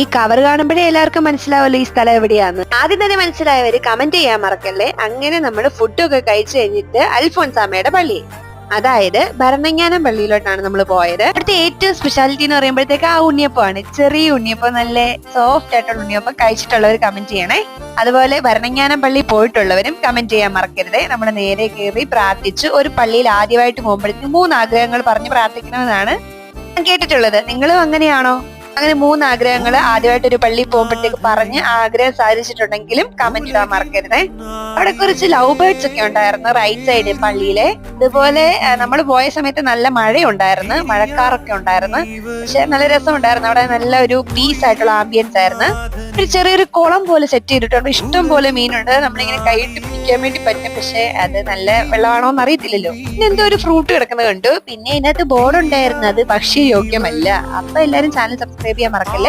ഈ കവർ കാണുമ്പോഴേ എല്ലാവർക്കും മനസ്സിലാവല്ലോ ഈ സ്ഥലം എവിടെയാന്ന്. ആദ്യം തന്നെ മനസ്സിലായവര് കമന്റ് ചെയ്യാൻ മറക്കല്ലേ? അങ്ങനെ നമ്മൾ ഫുഡൊക്കെ കഴിച്ചു കഴിഞ്ഞിട്ട് അൽഫോൻസാമയുടെ പള്ളി. അതായത് ഭരണങ്ങാനം പള്ളിയിലോട്ടാണ് നമ്മൾ പോയത്. അവിടുത്തെ ഏറ്റവും സ്പെഷ്യാലിറ്റി എന്ന് പറയുമ്പോഴത്തേക്ക് ആ ഉണ്ണിയപ്പമാണ്. ചെറിയ ഉണ്ണിയപ്പം നല്ല സോഫ്റ്റ് ആയിട്ടുള്ള ഉണ്ണിയപ്പം കഴിച്ചിട്ടുള്ളവർ കമന്റ് ചെയ്യണേ. അതുപോലെ ഭരണങ്ങാനം പള്ളി പോയിട്ടുള്ളവരും കമന്റ് ചെയ്യാൻ മറക്കരുത്. നമ്മൾ നേരെ കയറി പ്രാർത്ഥിച്ച് ഒരു പള്ളിയിൽ ആദ്യമായിട്ട് പോകുമ്പോഴത്തേക്ക് മൂന്ന് ആഗ്രഹങ്ങൾ പറഞ്ഞ് പ്രാർത്ഥിക്കണമെന്നാണ് ഞാൻ കേട്ടിട്ടുള്ളത്. നിങ്ങളും അങ്ങനെയാണോ? അങ്ങനെ മൂന്ന് ആഗ്രഹങ്ങൾ ആദ്യമായിട്ട് ഒരു പള്ളി പോകുമ്പോഴത്തേക്ക് പറഞ്ഞ് ആഗ്രഹം സാധിച്ചിട്ടുണ്ടെങ്കിലും കമന്റ് ഇടാൻ മറക്കരുതേ. അവിടെ കുറച്ച് ലവ് ബേർഡ്സ് ഒക്കെ ഉണ്ടായിരുന്നു റൈറ്റ് സൈഡ് പള്ളിയിലെ. ഇതുപോലെ നമ്മൾ പോയ സമയത്ത് നല്ല മഴയുണ്ടായിരുന്നു മഴക്കാറൊക്കെ ഉണ്ടായിരുന്നു. പക്ഷെ നല്ല രസമുണ്ടായിരുന്നു. അവിടെ നല്ല ഒരു പീസ് ആയിട്ടുള്ള ആംബിയൻസ് ആയിരുന്നു. ഒരു ചെറിയൊരു കുളം പോലെ സെറ്റ് ചെയ്തിട്ടുണ്ട്. ഇഷ്ടം പോലെ മീനുണ്ട്. നമ്മളിങ്ങനെ കൈയിട്ട് പിടിക്കാൻ വേണ്ടി പറ്റും. പക്ഷെ അത് നല്ല വെള്ളമാണോ എന്ന് അറിയത്തില്ലല്ലോ പിന്നെ എന്തോ ഒരു ഫ്രൂട്ട് കിടക്കുന്നത് കണ്ടു. പിന്നെ ഇതിനകത്ത് ബോർഡ് ഉണ്ടായിരുന്നു. അത് ഭക്ഷ്യയോഗ്യമല്ല. അപ്പൊ എല്ലാരും ചാനൽ സബ്സ്ക്രൈബ് ചെയ്യാൻ മറക്കല്ലേ?